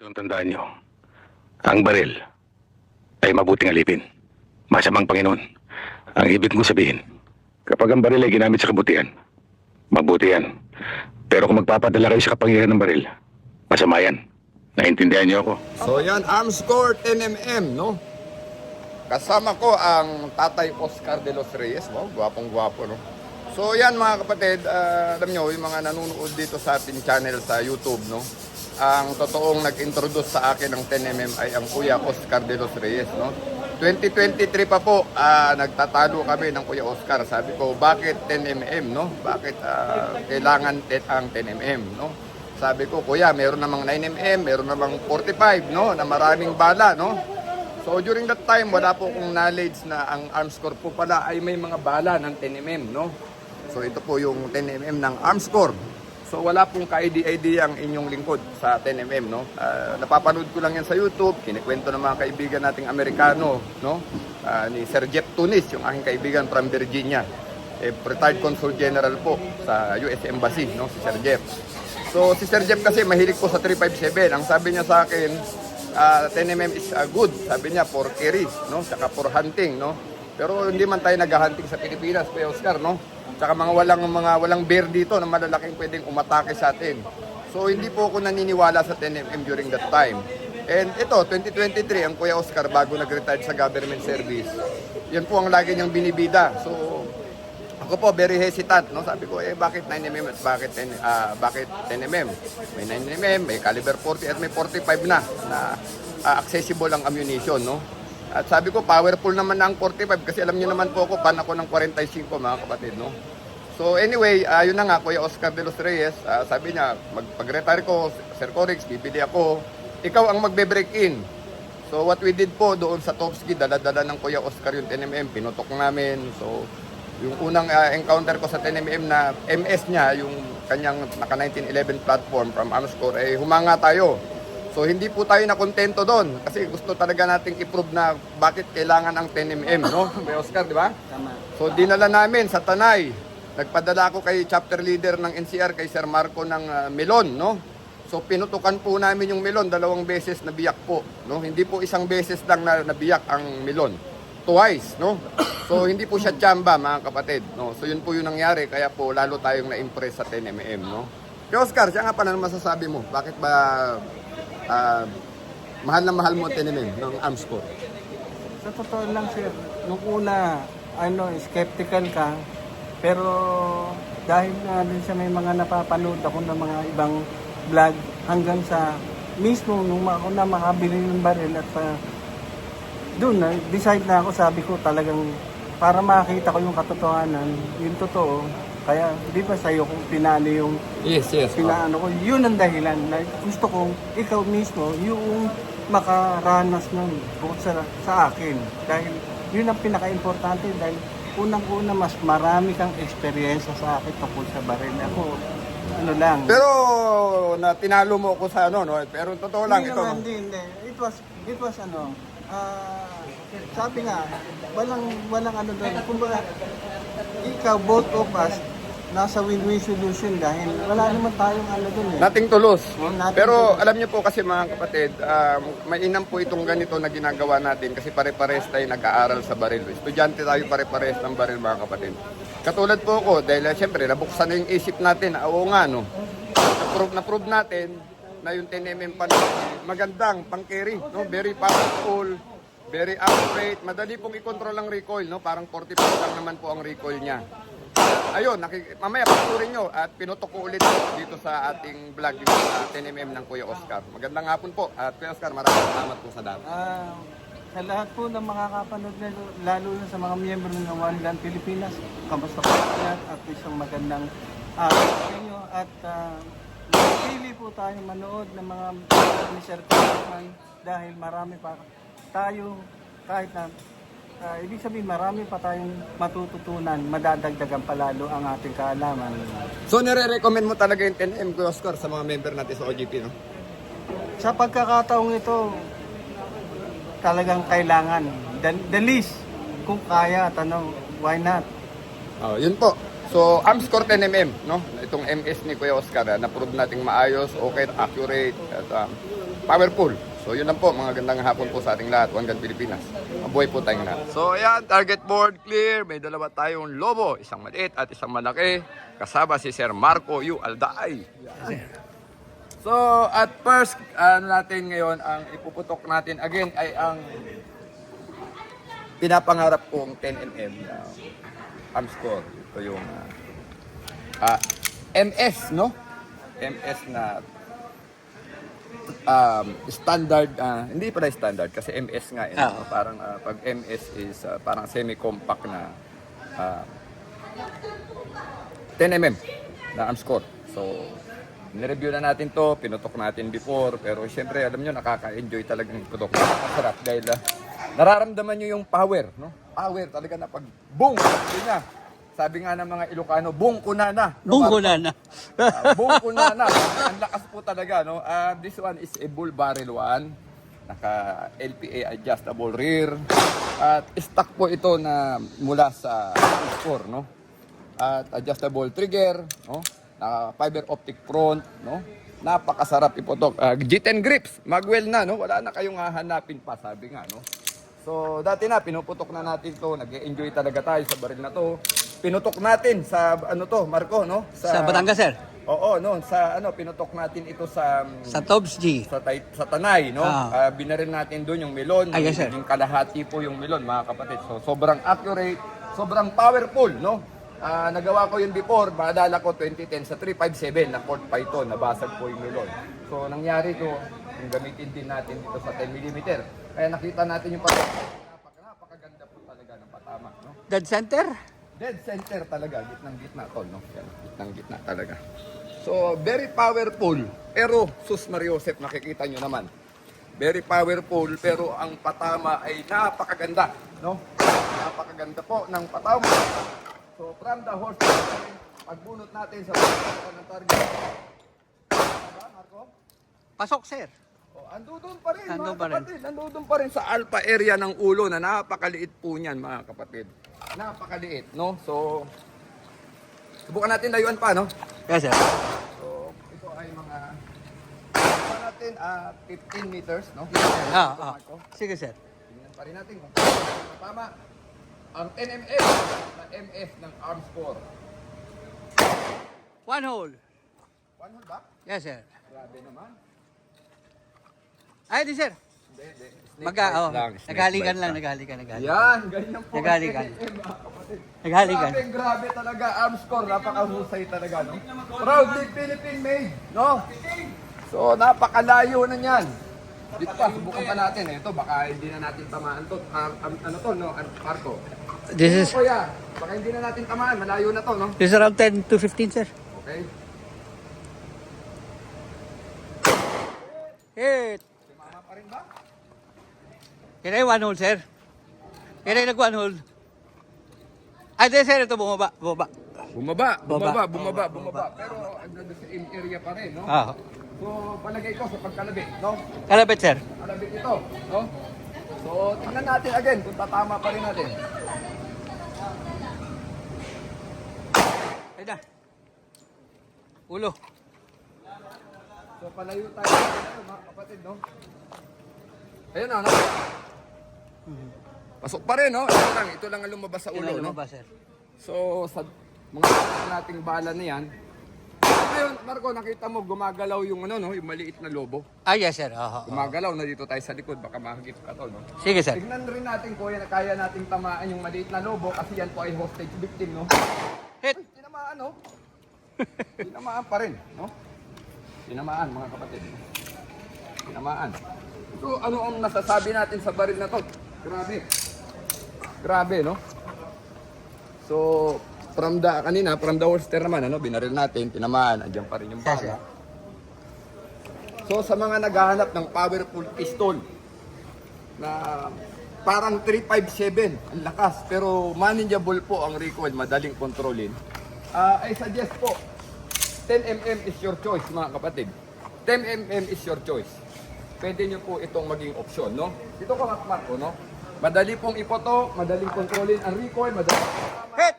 Itong tandaan nyo, ang baril ay mabuting alipin. Masamang Panginoon. Ang ibig ko sabihin, kapag ang baril ay ginamit sa kabutihan, mabuti yan. Pero kung magpapadala kayo sa kapangyarihan ng baril, masama yan. Naintindihan niyo ako? So yan, Arms Corps NMM, no? Kasama ko ang Tatay Oscar de los Reyes, no? Gwapong gwapo, no? So yan mga kapatid, ah, alam nyo, yung mga nanonood dito sa ating channel sa YouTube, no? Ang totoong nag-introduce sa akin ng 10mm ay ang Kuya Oscar de los Reyes, no? 2023 pa po, ah, nagtatalo kami ng Kuya Oscar. Sabi ko, bakit 10mm, no? Bakit ah, kailangan ang 10mm, no? Sabi ko, kuya, meron namang 9mm, meron namang 45, no? Na maraming bala, no? So during that time, wala po akong knowledge na ang arms corps po pala ay may mga bala ng 10mm, no? So ito po yung 10mm ng arms corps. So wala pong ka-ID-ID ang inyong lingkod sa 10mm, no? Ah, napapanood ko lang yan sa YouTube, kinikwento ng mga kaibigan nating Amerikano, no? Ah, ni Sir Jeff Tunis, yung aking kaibigan from Virginia. Eh, retired Consul General po sa US Embassy, no? Si Sir Jeff. So si Sir Jeff kasi mahilig po sa 357. Ang sabi niya sa akin, ah, 10mm is ah, good. Sabi niya for carry, no? Saka for hunting, no? Pero hindi man tayo nag-hunting sa Pilipinas, Kuya Oscar, no? Saka mga walang mga walang bear dito na malalaking pwedeng umatake sa atin. So hindi po ako naniniwala sa 10mm during that time. And ito, 2023, ang Kuya Oscar bago nag-retire sa government service. Yan po ang lagi niyang binibida. So ako po very hesitant, no? Sabi ko, eh bakit 9mm at bakit 10 ah, bakit 10mm? May 9mm, may caliber 40 at may 45 na na ah, accessible ang ammunition, no? At sabi ko, powerful naman na ang 45 kasi alam niyo naman po ako, pan ako ng 45 mga kapatid, no? So anyway, uh, na nga, Kuya Oscar de los Reyes, ah, sabi niya, magpag-retire ko, Sir Corix, bibili ako. Ikaw ang magbe-break in. So what we did po doon sa Topski, dala-dala ng Kuya Oscar yung 10mm, pinutok namin. So yung unang ah, encounter ko sa 10mm na MS niya, yung kanyang naka 1911 platform from Armscore, eh humanga tayo. So hindi po tayo nakontento doon kasi gusto talaga nating i-prove na bakit kailangan ang 10mm, no? Kuya Oscar, di ba? Tama. So dinala namin sa Tanay. Nagpadala ako kay chapter leader ng NCR kay Sir Marco ng ah, Melon, no? So pinutukan po namin yung Melon dalawang beses na biyak po, no? Hindi po isang beses lang na nabiyak ang Melon. Twice, no? So hindi po siya tsamba, mga kapatid, no? So yun po yung nangyari kaya po lalo tayong na-impress sa 10mm, no? Kay Oscar, siya nga pala masasabi mo? Bakit ba ah, mahal na mahal mo 10mm ng arms corps? Sa totoo lang sir, nung una, ano, skeptical ka, pero dahil nga din sa may mga napapanood ako ng mga ibang vlog hanggang sa mismo nung ako na makabili ng baril at pa doon na decide na ako sabi ko talagang para makita ko yung katotohanan yung totoo kaya di ba sa'yo kung pinano yung Yes, yes. pinaano ko, yun ang dahilan na gusto kong ikaw mismo yung makaranas nun bukod sa, sa akin. Dahil yun ang pinaka-importante dahil unang-una mas marami kang eksperyensya sa akin tungkol sa baril. Ako, ano lang. Pero na tinalo mo ako sa ano, no? Pero totoo lang hindi ito. naman, hindi, hindi. It was, it was ano, ah, sabi nga, walang, walang ano doon. Kumbaga, ikaw, both of us, nasa win-win solution dahil wala naman tayong ano doon eh. Nating tulos. Oh, nating Pero tulos. alam niyo po kasi mga kapatid, um, mainam po itong ganito na ginagawa natin kasi pare-pares tayo nag-aaral sa baril. Estudyante tayo pare-pares ng baril mga kapatid. Katulad po ako, dahil uh, siyempre nabuksan na yung isip natin, na, oo nga no, na-prove, na-prove natin na yung 10mm pa natin, magandang pang-carry, no? very powerful, very accurate, madali pong i-control ang recoil, no? parang 40 lang naman po ang recoil niya. Ayun, nakik- mamaya patuloy nyo at pinutok ko ulit dito sa ating vlog yung sa 10mm ng Kuya Oscar. Magandang hapon po at Kuya Oscar, maraming salamat po sa dami. Ah, sa lahat po ng mga kapanood na lalo na sa mga miyembro ng One Gun Pilipinas, kamusta po lahat at isang magandang araw sa inyo at uh, pili po tayo manood ng mga ni Sir dahil marami pa tayo kahit na ah, ibig sabihin marami pa tayong matututunan, madadagdagan palalo ang ating kaalaman. So, nire-recommend mo talaga yung 10M Kuya Oscar sa mga member natin sa OGP, no? Sa pagkakataong ito, talagang kailangan. The, the least, kung kaya at ano, why not? Oh, yun po. So, Armscore 10mm, no? Itong MS ni Kuya Oscar, ah, na-prove nating maayos, okay, accurate, at um, powerful. So yun lang po, mga gandang hapon po sa ating lahat. One Pilipinas. Mabuhay po tayong lahat. So ayan, target board clear. May dalawa tayong lobo, isang maliit at isang malaki. Kasama si Sir Marco Yu Aldaay. So at first, ano natin ngayon, ang ipuputok natin again ay ang pinapangarap kong 10mm na arm score. Ito yung ah, ah, MS, no? MS na um, standard, ah, hindi pala standard kasi MS nga. eh, Ah, no? Parang ah, pag MS is ah, parang semi-compact na ah, 10mm na arm score. So, nireview na natin to, pinutok natin before, pero syempre, alam nyo, nakaka-enjoy talaga ng putok. Masarap dahil ah, nararamdaman nyo yung power, no? Power talaga na pag boom! Yun na. Sabi nga ng mga Ilocano, boom ko na na. No, Bunggo na na. Uh, buong kunana. Ang lakas po talaga, no? Ah, this one is a bull barrel one. Naka LPA adjustable rear. At stock po ito na mula sa score, no? At adjustable trigger, no? Naka fiber optic front, no? Napakasarap ipotok. Ah, G10 grips, magwell na, no? Wala na kayong hahanapin pa, sabi nga, no? So, dati na, pinuputok na natin to. Nag-enjoy talaga tayo sa baril na to. Pinutok natin sa, ano to, Marco, no? Sa Batangas, sir. Oo, no, sa ano, pinutok natin ito sa Sa Tobs G. sa, tay, sa Tanay, no? Ah. Ah, binaril natin doon yung melon. Ah, yes, sir. Yung kalahati po yung melon, mga kapatid. So, sobrang accurate, sobrang powerful, no? Ah, nagawa ko yun before, maalala ko 2010 sa 357 na Fort Python, nabasag po yung melon. So, nangyari ko, yung gamitin din natin dito sa 10mm. Kaya nakita natin yung patama. Napaka, napakaganda po talaga ng patama, no? Dead center. Dead center talaga, gitnang gitna tol, no? Yan, gitnang gitna talaga. So, very powerful. Pero, sus Mariosep, nakikita nyo naman. Very powerful, pero ang patama ay napakaganda, no? Napakaganda po ng patama. So, from the horse, pagbunot natin sa ng target. Diba, Marco? Pasok, sir. Oh, andudun pa rin, Andun mga pa rin. kapatid. Andudun pa rin sa alpha area ng ulo na napakaliit po niyan, mga kapatid. Napakaliit, no? So, subukan natin layuan pa, no? Yes, sir. So, ito ay mga, subukan natin, ah, 15 meters, no? Ah, ah. Sige, sir. Tingnan pa rin natin kung tama. Ang NMF na MF ng arms core. One hole. One hole ba? Yes, sir. Grabe naman. Ay, di, sir. Bite oh. Naghalikan lang, naghalikan, naghalikan. Yan, ganyan po. Naghalikan. Naghalikan. Grabe, grabe talaga. Arms core, napakahusay talaga, no? Proudly Philippine made, no? So, napakalayo na niyan. Dito pa, subukan pa natin. eh. Ito, baka hindi na natin tamaan to. Um, ano to, no? Ar- Marco. This is, kuya? Baka hindi na natin tamaan. Malayo na to, no? this is around 10 to 15, sir. Okay? Hit. Ay one hole, sir. Yan ay nag-one hole. Ay, di, sir. Ito, bumaba. Bumaba. Bumaba, bumaba, Bumaba. bumaba, bumaba. Pero, andun sa same area pa rin, no? Ah. So, palagay ko sa pagkalabit, no? Kalabit, sir. Kalabit ito, no? So, tingnan natin again kung tatama pa rin natin. Ay na. Ulo. So, palayo tayo dito, mga kapatid, no? Ayun na, no? Pasok pa rin, no? Ito lang, ito lang ang lumabas sa ulo, no? lumabas, sir. So, sa mga nating bala na yan, ngayon, Marco, nakita mo, gumagalaw yung ano, no? Yung maliit na lobo. Ah, yes, sir. Oo. oo. Gumagalaw na dito tayo sa likod, baka mahagip ka to, no? Sige, sir. Tignan rin natin kung yan, kaya nating tamaan yung maliit na lobo kasi yan po ay hostage victim, no? Hit. Ay, tinamaan, no? tinamaan pa rin, no? Tinamaan, mga kapatid. Tinamaan. So, ano ang nasasabi natin sa baril na to? Grabe. Grabe, no? So, from the, kanina, from the holster naman, ano, binaril natin, tinamaan, andyan pa rin yung bala. So, sa mga naghahanap ng powerful pistol, na parang 357 ang lakas pero manageable po ang recoil madaling kontrolin Ah, I suggest po 10mm is your choice mga kapatid 10mm is your choice pwede nyo po itong maging option no dito ko Mac Marco no madali pong ipoto madaling kontrolin ang recoil madaling Hit.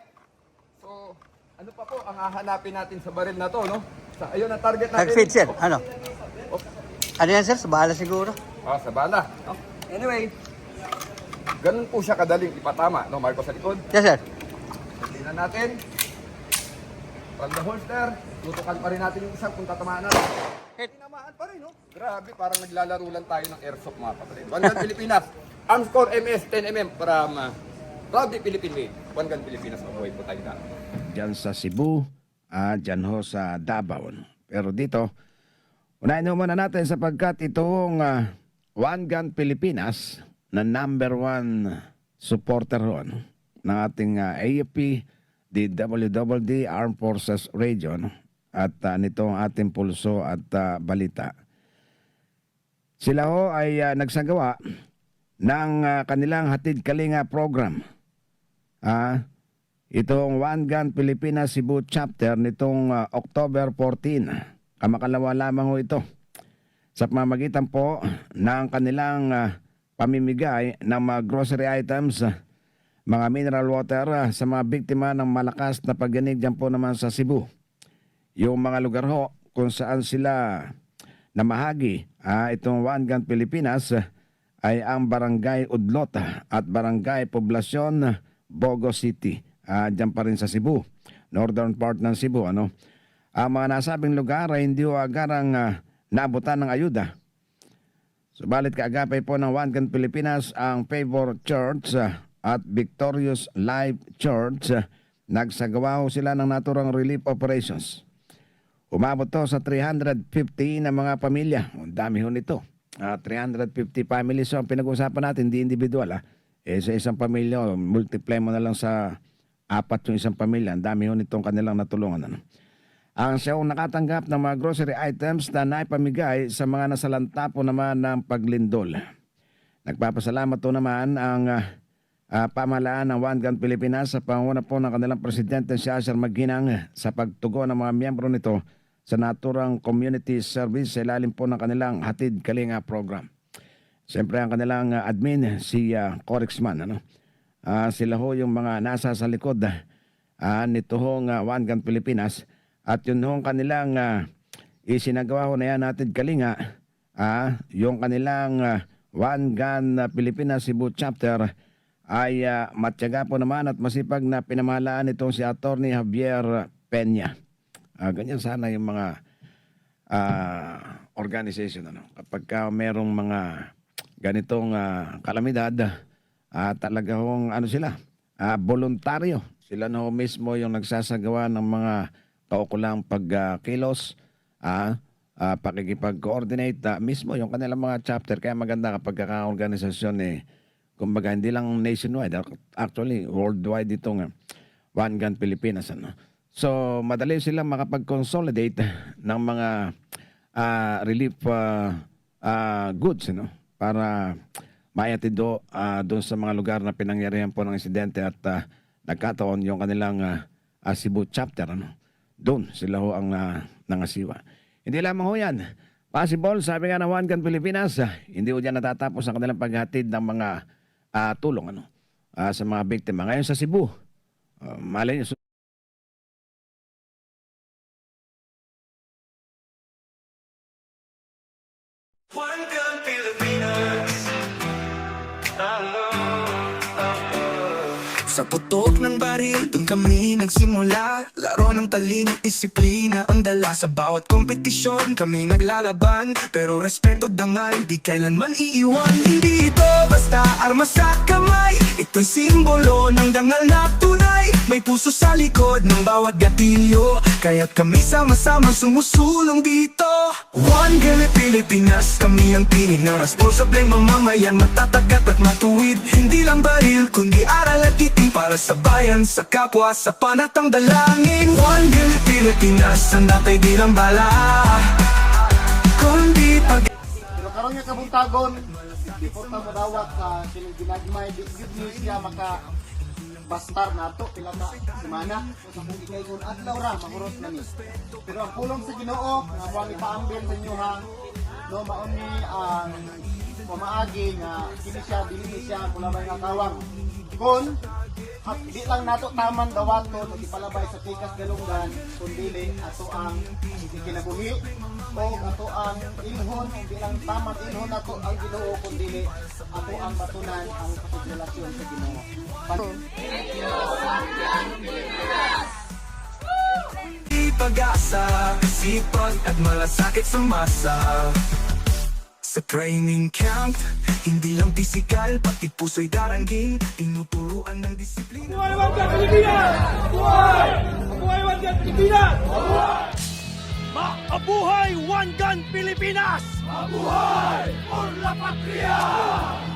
so ano pa po ang hahanapin natin sa baril na to no sa ayun ang target natin Nag-fit, sir. Ano? Oh, Ano yan sir? Sa bahala siguro. Ah, sa bala. No? Anyway, ganun po siya kadaling ipatama, no, Marco sa likod. Yes sir. Tingnan natin. From the holster, tutukan pa rin natin yung isa kung tatamaan natin. Hit. Tinamaan pa rin, no? Grabe, parang naglalaro lang tayo ng airsoft mga kapatid. One Gun Pilipinas. Arms Core MS 10mm from uh, Proudly Philippine Made. One Gun Pilipinas, mabuhay po tayo na. dyan sa Cebu, ah, dyan ho sa Davao. no. Pero dito, unahin ho muna natin sapagkat itong ah, One Gun Pilipinas na number one supporter ho no, ng ating ah, AFP, DWWD Armed Forces Radio at ah, nitong ating pulso at ah, balita. Sila ho ay ah, nagsagawa ng ah, kanilang hatid kalinga program. Ah, Itong One Gun Pilipinas Cebu chapter nitong ah, October 14. Kamakalawa lamang ho ito. Sa pamamagitan po ng kanilang ah, pamimigay ng mga grocery items, ah, mga mineral water ah, sa mga biktima ng malakas na pagyanig dyan po naman sa Cebu. Yung mga lugar ho kung saan sila namahagi ah, itong Gun Pilipinas ay ang Barangay Udlot at Barangay Poblasyon Bogo City. Ah, diyan pa rin sa Cebu, northern part ng Cebu. Ano? Ang mga nasabing lugar ay hindi ho agarang ah, naabutan ng ayuda. Subalit kaagapay po ng Gun Pilipinas ang Favor Church ah, at Victorious Life Church. ah, nagsagawa sila ng naturang relief operations. Umabot to sa 350 na mga pamilya. Ang dami ho nito. Ah, 350 families so ang pinag-uusapan natin, hindi individual. Ah. Eh, sa isang pamilya, multiply mo na lang sa apat yung isang pamilya. Ang dami ho nitong kanilang natulungan. Ano. Ang siyang nakatanggap ng mga grocery items na naipamigay sa mga nasalanta po naman ng paglindol. Nagpapasalamat po naman ang ah, ah, pamahalaan ng Gun Pilipinas sa panguna po ng kanilang presidente si Asher Magginang sa pagtugon ng mga miyembro nito sa naturang community service sa ilalim po ng kanilang Hatid Kalinga program. Siyempre ang kanilang ah, admin si uh, Corexman. Ano? Ah, sila ho yung mga nasa sa likod ah, nito hong ah, One Gun Pilipinas at yun hong kanilang ah, isinagawa ho na yan Hatid Kalinga ah, yung kanilang ah, One Gun ah, Pilipinas Cebu chapter ay ah, matyaga po naman at masipag na pinamahalaan itong si Attorney Javier Peña. Ah, ganyan sana yung mga ah, organization ano. Kapag ka merong mga ganitong ah, kalamidad ah, talaga hong ano sila ah, voluntaryo. Sila na mismo yung nagsasagawa ng mga kaukulang pagkilos ah, ah, pakikipag-coordinate ah, mismo yung kanilang mga chapter. Kaya maganda kapag kaka-organisasyon eh kumbaga hindi lang nationwide actually worldwide itong ah, One Gun Pilipinas ano So, madali silang makapag-consolidate ng mga ah, relief ah, ah, goods no? para mayatido ah, doon sa mga lugar na pinangyarihan po ng insidente at ah, nagkataon yung kanilang ah, ah, Cebu chapter. Ano? Doon sila ho ang ah, nangasiwa. Hindi lamang ho yan. Possible, sabi nga ng One Gun Pilipinas, hindi ho dyan natatapos ang kanilang paghatid ng mga ah, tulong ano, ah, sa mga biktima. Ngayon sa Cebu, ah, malay nyo, One Pilipinas. Sa putok ng baril, doon kami nagsimula. Laro ng talino, disiplina ang dala. Sa bawat kompetisyon, kami naglalaban. Pero respeto dangal, di kailanman iiwan. Hindi ito basta armas sa kamay. Ito'y simbolo ng dangal na tunay. May puso sa likod ng bawat gatilyo. Kaya't kami sama-sama sumusulong dito One gun Pilipinas, kami ang tinig ng responsableng mamamayan Matatagat at matuwid. Hindi lang baril, kundi aral at titing Para sa bayan, sa kapwa, sa panatang dalangin. One gun Pilipinas, ang datay di lang bala. Kundi pag Pero karon nga kabuntagon, before ta madawat sa kining ginagmay, di good news siya maka bastar na to pila ka semana. Sa kung ikay kun adlaw ra mahurot na ni. Pero ang pulong sa Ginoo nga wa ipaambil sa inyo ha. No maon ni ang pamaagi nga kini siya dili siya kula may nakawang kun at di lang nato taman dawaton o ipalabay sa tikas galunggan kundili ato ang ikinabuhi o ato ang inhon di lang taman inhon nato ang Ginoo kundili ato ang batunan ang kapitulasyon sa Ginoo. Pag-asa, sipag at malasakit sa masa Sa training camp, hindi lang pisikal, pati puso'y darangging Tinuturuan ng disiplina Mabuhay One Gun Pilipinas! Mabuhay! Por la Patria!